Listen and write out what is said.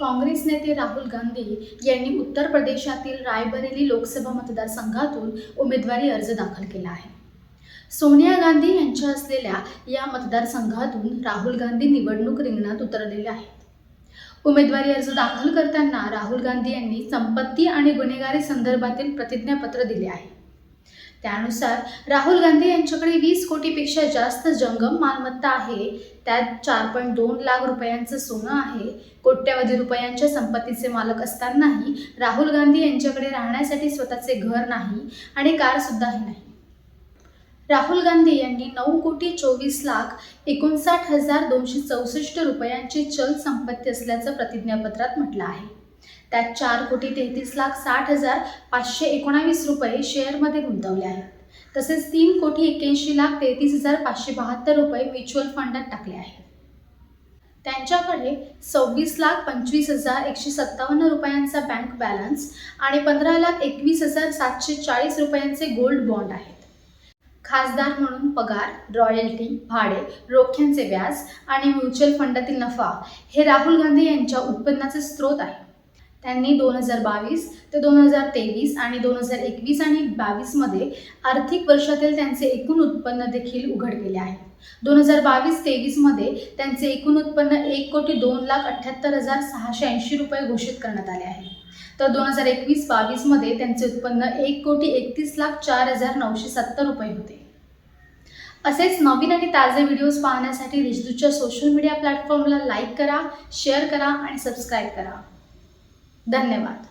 काँग्रेस नेते राहुल गांधी यांनी उत्तर प्रदेशातील रायबरेली लोकसभा मतदारसंघातून उमेदवारी अर्ज दाखल केला आहे. सोनिया गांधी यांच्या असलेल्या या मतदारसंघातून राहुल गांधी निवडणूक रिंगणात उतरलेले आहेत. उमेदवारी अर्ज दाखल करताना राहुल गांधी यांनी संपत्ती आणि गुन्हेगारी संदर्भातील प्रतिज्ञापत्र दिले आहे. त्यानुसार राहुल गांधी यांच्याकडे वीस कोटीपेक्षा जास्त जंगम मालमत्ता आहे. त्यात चार पॉईंट दोन लाख रुपयांचं सोनं आहे. कोट्यवधी रुपयांच्या संपत्तीचे मालक असतानाही राहुल गांधी यांच्याकडे राहण्यासाठी स्वतःचे घर नाही आणि कार सुद्धाही नाही. राहुल गांधी यांनी नऊ कोटी चोवीस लाख एकोणसाठ हजार दोनशे चौसष्ट रुपयांची चल संपत्ती असल्याचं प्रतिज्ञापत्रात म्हटलं आहे. त्यात चार कोटी तेहतीस लाख साठ हजार पाचशे एकोणावीस रुपये शेअरमध्ये गुंतवले आहेत. तसेच तीन कोटी एक्क्याऐंशी लाख तेहतीस हजार पाचशे बहात्तर रुपये म्युच्युअल फंडात टाकले आहेत. त्यांच्याकडे सव्वीस लाख पंचवीस हजार एकशे सत्तावन्न रुपयांचा बँक बॅलन्स आणि पंधरा लाख एकवीस हजार सातशे चाळीस रुपयांचे गोल्ड बॉन्ड आहेत. खासदार म्हणून पगार रॉयल्टी भाडे रोख्यांचे व्याज आणि म्युच्युअल फंडातील नफा हे राहुल गांधी यांच्या उत्पन्नाचे स्रोत आहे त्यांनी दोन हजार बावीस ते दोन हजार तेवीस आणि दोन हजार एकवीस आणि बावीसमध्ये आर्थिक वर्षातील त्यांचे एकूण उत्पन्न देखील उघड केले आहे. दोन हजार बावीस तेवीसमध्ये त्यांचे एकूण उत्पन्न एक कोटी दोन लाख अठ्ठ्याहत्तर हजार सहाशे ऐंशी रुपये घोषित करण्यात आले आहे. तर दोन हजार एकवीस बावीसमध्ये त्यांचे उत्पन्न एक कोटी एकतीस लाख चार हजार नऊशे सत्तर रुपये होते. असेच नवीन आणि ताजे व्हिडिओज पाहण्यासाठी रिजदूच्या सोशल मीडिया प्लॅटफॉर्मला लाईक करा शेअर करा आणि सबस्क्राईब करा. धन्यवाद.